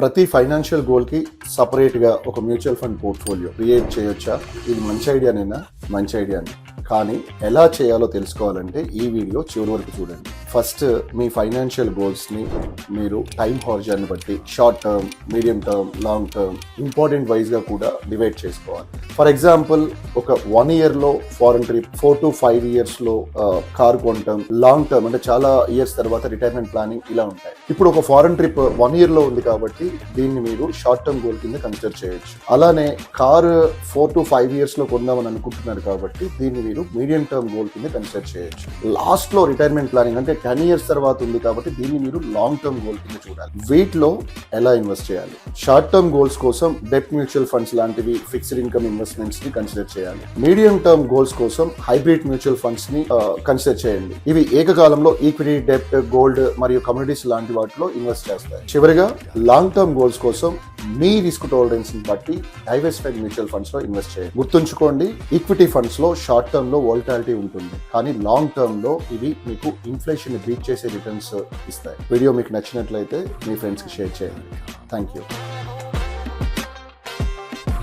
ప్రతి ఫైనాన్షియల్ గోల్కి సపరేట్గా ఒక మ్యూచువల్ ఫండ్ పోర్ట్ఫోలియో క్రియేట్ చేయొచ్చా? ఇది మంచి ఐడియానేనా మంచి ఐడియానే కానీ ఎలా చేయాలో తెలుసుకోవాలంటే ఈ వీడియో చివరి వరకు చూడండి. ఫస్ట్ మీ ఫైనాన్షియల్ గోల్స్ని మీరు టైం హార్జాన్ని బట్టి short term medium term long term important వైజ్గా కూడా డివైడ్ చేసుకోవాలి. ఫర్ ఎగ్జాంపుల్ ఒక వన్ ఇయర్లో foreign trip four to five ఇయర్స్లో కార్ కొనటం లాంగ్ టర్మ్ అంటే చాలా ఇయర్స్ తర్వాత రిటైర్మెంట్ ప్లానింగ్ ఇలా ఉంటాయి. ఇప్పుడు ఒక ఫారెన్ ట్రిప్ వన్ ఇయర్లో ఉంది కాబట్టి దీన్ని మీరు షార్ట్ టర్మ్ గోల్ కింద కన్సిడర్ చేయొచ్చు. అలానే కార్ ఫోర్ టు ఫైవ్ ఇయర్స్లో కొందామని అనుకుంటున్నారు కాబట్టి దీన్ని మీరు మీడియం టర్మ్ గోల్ కింద కన్సిడర్ చేయొచ్చు. లాస్ట్లో రిటైర్మెంట్ ప్లానింగ్ అంటే టెన్ ఇయర్స్ తర్వాత ఉంది కాబట్టి దీన్ని మీరు లాంగ్ టర్మ్ గోల్ కింద చూడాలి. వీటిలో ఎలా ఇన్వెస్ట్ చేయాలి? షార్ట్ టర్మ్ గోల్స్ కోసం డెప్ మ్యూచువల్ ఫండ్స్ లాంటివి ఫిక్స్డ్ ఇన్కమ్ ఇన్వెస్ట్మెంట్స్ని కన్సిడర్ చేయాలి. మీడియం టర్మ్ గోల్స్ కోసం హైబ్రిడ్ మ్యూచువల్ ఫండ్స్ని కన్సిడర్ చేయండి. ఇవి ఏకకాలంలో ఈక్విటీ డెప్ట్ గోల్డ్ మరియు కమ్యూనిటీస్ లాంటి వాటిలో ఇన్వెస్ట్ చేస్తాయి. చివరిగా లాంగ్ టర్మ్ గోల్స్ కోసం మీ రిస్క్ టాలరెన్స్ని బట్టి డైవర్సిఫైడ్ మ్యూచువల్ ఫండ్స్లో ఇన్వెస్ట్ చేయండి. గుర్తుంచుకోండి ఈక్విటీ ఫండ్స్లో షార్ట్ టర్మ్లో వోల్టాలిటీ ఉంటుంది. కానీ లాంగ్ టర్మ్లో ఇవి మీకు ఇన్ఫ్లేషన్ బీట్ చేసే రిటర్న్స్ ఇస్తాయి. వీడియో మీకు నచ్చినట్లయితే మీ ఫ్రెండ్స్కి షేర్ చేయండి. Thank you